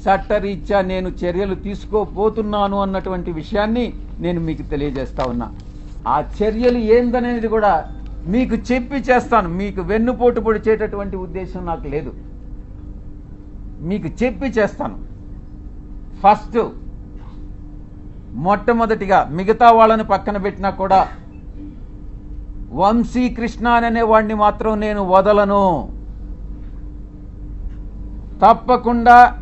చట్టరీత్యా నేను చర్యలు తీసుకోపోతున్నాను అన్నటువంటి విషయాన్ని నేను మీకు తెలియజేస్తా ఉన్నా. ఆ చర్యలు ఏందనేది కూడా మీకు చెప్పి చేస్తాను. మీకు వెన్నుపోటు పొడిచేటటువంటి ఉద్దేశం నాకు లేదు. మీకు చెప్పి చేస్తాను. ఫస్ట్ మొట్టమొదటిగా మిగతా వాళ్ళని పక్కన పెట్టినా కూడా వంశీ కృష్ణ అనే వాడిని మాత్రం నేను వదలను. తప్పకుండా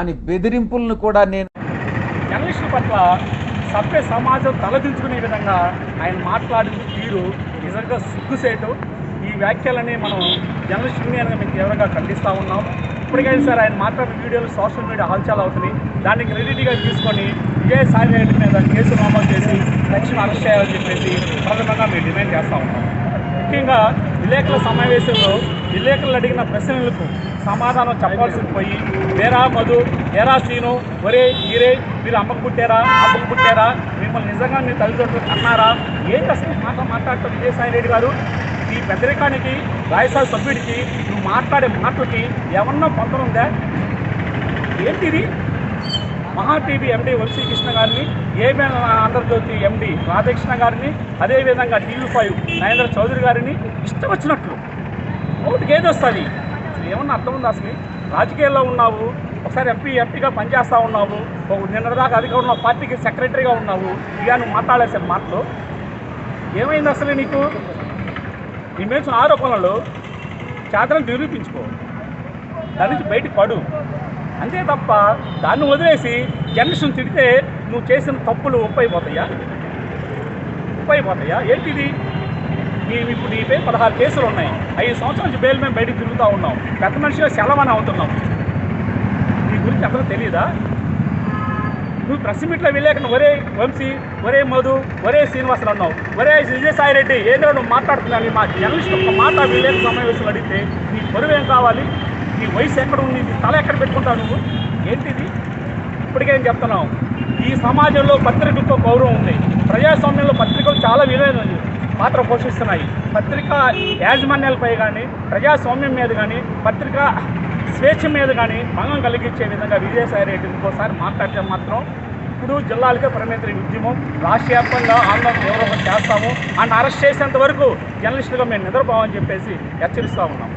అని బెదిరింపులను కూడా నేను జర్నలిస్టుల పట్ల సభ్య సమాజం తలదించుకునే విధంగా ఆయన మాట్లాడిన తీరు నిజంగా సిగ్గుసేటు. ఈ వ్యాఖ్యలని మనం జర్నలిస్ట్ యూనియన్గా మేము తీవ్రంగా ఖండిస్తూ ఉన్నాం. ఇప్పటికైనా సార్ ఆయన మాట్లాడిన వీడియోలు సోషల్ మీడియా హల్చల్ అవుతున్నాయి. దాన్ని క్రెడిట్గా తీసుకొని విజయసాయి రెడ్డి మీద కేసు నమోదు చేసి తక్షణ అరెస్ట్ చేయాలని చెప్పేసి ప్రధానంగా మేము డిమాండ్ చేస్తూ ఉన్నాం. ముఖ్యంగా విలేకరుల సమావేశంలో విలేకరులు అడిగిన ప్రశ్నలకు సమాధానం చెప్పాల్సింది పోయి వేరా మధు? ఏరా శ్రీను? ఒరే మీరే? మీరు అమ్మకు పుట్టారా? అమ్మకు పుట్టారా? మిమ్మల్ని నిజంగా మీ తల్లిదండ్రులు అన్నారా? ఏ అసలు ఈ మాట మాట్లాడటం? విజయసాయి రెడ్డి గారు ఈ పెద్దరికానికి రాయసభ సభ్యుడికి నువ్వు మాట్లాడే మాటలకి ఏమన్నా పొందనుందా ఏంటిది? మహా టీవీ ఎండి వంశీ కృష్ణ గారిని ఏబిఎన్ ఆంధ్రజ్యోతి ఎండి రాధాకృష్ణ గారిని అదేవిధంగా టీవీ ఫైవ్ నరేంద్ర చౌదరి గారిని ఇష్టం వచ్చినట్లు. ఒకటికి ఏది వస్తుంది. అసలు ఏమన్నా అర్థం ఉందా అసలు? రాజకీయాల్లో ఉన్నావు ఒకసారి ఎంపీ ఎంపీగా పనిచేస్తూ ఉన్నావు ఒక నిన్నదాకా అధికారంలో పార్టీకి సెక్రటరీగా ఉన్నావు ఇక నువ్వు మాట్లాడేసాను మాటలు. ఏమైంది అసలు నీకు? నీ మీద ఆరోపణలు చేతలను నిరూపించుకో. దాని నుంచి బయటికి పడు. అంతే తప్ప దాన్ని వదిలేసి జర్నలిస్టును తిడితే నువ్వు చేసిన తప్పులు ఉప్పైపోతాయా? ఉప్పైపోతాయా? ఏంటిది? నీ ఇప్పుడు నీ పేరు పదహారు కేసులు ఉన్నాయి. ఐదు సంవత్సరాల నుంచి బెయిల్ మేము బయటికి తిరుగుతూ ఉన్నాం. పెద్ద మనిషిగా సెలవని అవుతున్నాం. నీ గురించి అసలు తెలియదా నువ్వు ప్రెస్ మీట్లో వెళ్ళాక ఒరే వంశీ ఒరే మధు ఒరే శ్రీనివాసులు అన్నావు. ఒరే విజయసాయిరెడ్డి ఏదో నువ్వు మాట్లాడుతున్నాను మా జర్నలిస్ట్ ఒక మాట విలేక సమావేశం అడిగితే నీ పరువు ఏం కావాలి? ఈ వయసు ఎక్కడ ఉంది? తల ఎక్కడ పెట్టుకుంటావు నువ్వు? ఏంటిది? ఇప్పటికేం చెప్తున్నావు ఈ సమాజంలో పత్రికలతో గౌరవం ఉంది. ప్రజాస్వామ్యంలో పత్రికలు చాలా విలువైన పాత్ర పోషిస్తున్నాయి. పత్రిక యాజమాన్యాలపై కానీ ప్రజాస్వామ్యం మీద కానీ పత్రిక స్వేచ్ఛ మీద కానీ భంగం కలిగించే విధంగా విజయసాయి రెడ్డి ఇంకోసారి మాట్లాడితే మాత్రం ఇప్పుడు జిల్లాలకే పరిమిత ఉద్యమం. రాష్ట్ర వ్యాప్తంగా ఆందోళన తీవ్రంగా చేస్తాము. అండ్ అరెస్ట్ చేసేంత వరకు జర్నలిస్టులుగా మేము నిద్రపోవని చెప్పేసి హెచ్చరిస్తూ ఉన్నాం.